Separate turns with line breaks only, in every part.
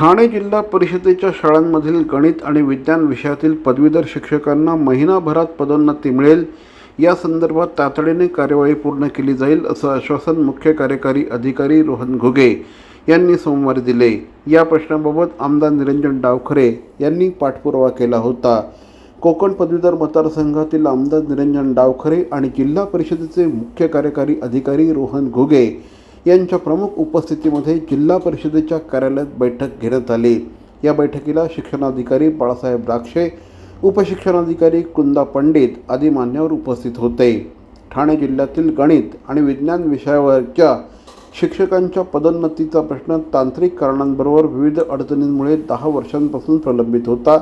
ठाणे जिल्हा परिषदेच्या शाळांमधील गणित आणि विज्ञान विषयातील पदवीधर शिक्षकांना महिनाभरात पदोन्नती मिळेल. या संदर्भात तातडीने कार्यवाही पूर्ण केली जाईल असं आश्वासन मुख्य कार्यकारी अधिकारी रोहन घुगे यांनी सोमवारी दिले. या प्रश्नाबाबत आमदार निरंजन डावखरे यांनी पाठपुरावा केला होता. कोकण पदवीधर मतदारसंघातील आमदार निरंजन डावखरे आणि जिल्हा परिषदेचे मुख्य कार्यकारी अधिकारी रोहन घुगे यांच्या प्रमुख उपस्थितीमध्ये जिल्हा परिषदेच्या कार्यालयात बैठक घेण्यात आली. या बैठकीला शिक्षणाधिकारी बाळासाहेब द्राक्षे उपशिक्षणाधिकारी कुंदा पंडित आदी मान्यवर उपस्थित होते. ठाणे जिल्ह्यातील गणित आणि विज्ञान विषयावरच्या शिक्षकांच्या पदोन्नतीचा प्रश्न तांत्रिक कारणांबरोबर विविध अडचणींमुळे दहा वर्षांपासून प्रलंबित होता.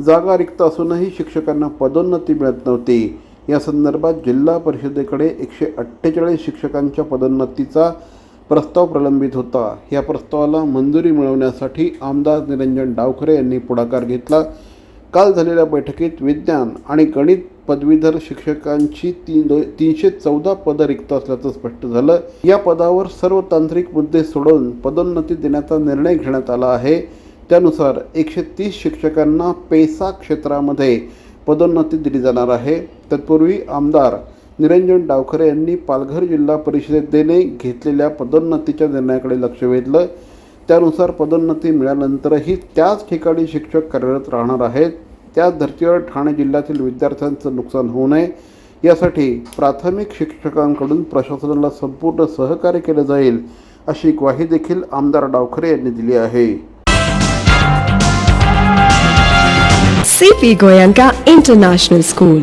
जागा रिक्त असूनही शिक्षकांना पदोन्नती मिळत नव्हती. या संदर्भात जिल्हा परिषदेकडे एकशे अठ्ठेचाळीस शिक्षकांच्या पदोन्नतीचा प्रस्ताव प्रलंबित होता. या प्रस्तावाला मंजुरी मिळवण्यासाठी आमदार निरंजन डावखरे यांनी पुढाकार घेतला. काल झालेल्या बैठकीत विज्ञान आणि गणित पदवीधर शिक्षकांची तीन दो तीनशे चौदा पदं रिक्त असल्याचं स्पष्ट झालं. या पदावर सर्व तांत्रिक मुद्दे सोडवून पदोन्नती देण्याचा निर्णय घेण्यात आला आहे. त्यानुसार एकशे तीस शिक्षकांना पेसा क्षेत्रामध्ये पदोन्नती दिली जाणार आहे. तत्पूर्वी आमदार निरंजन डावखरे यांनी पालघर जिल्हा परिषदेने घेतलेल्या पदोन्नतीच्या निर्णयाकडे लक्ष वेधलं. त्यानुसार पदोन्नती मिळाल्यानंतरही त्याच ठिकाणी शिक्षक कार्यरत राहणार आहेत. त्याच धर्तीवर ठाणे जिल्ह्यातील विद्यार्थ्यांचं नुकसान होऊ नये. यासाठी प्राथमिक शिक्षकांकडून प्रशासनाला संपूर्ण सहकार्य केलं जाईल अशी ग्वाही देखील आमदार डावखरे यांनी दिली आहे.
CP Goenka international school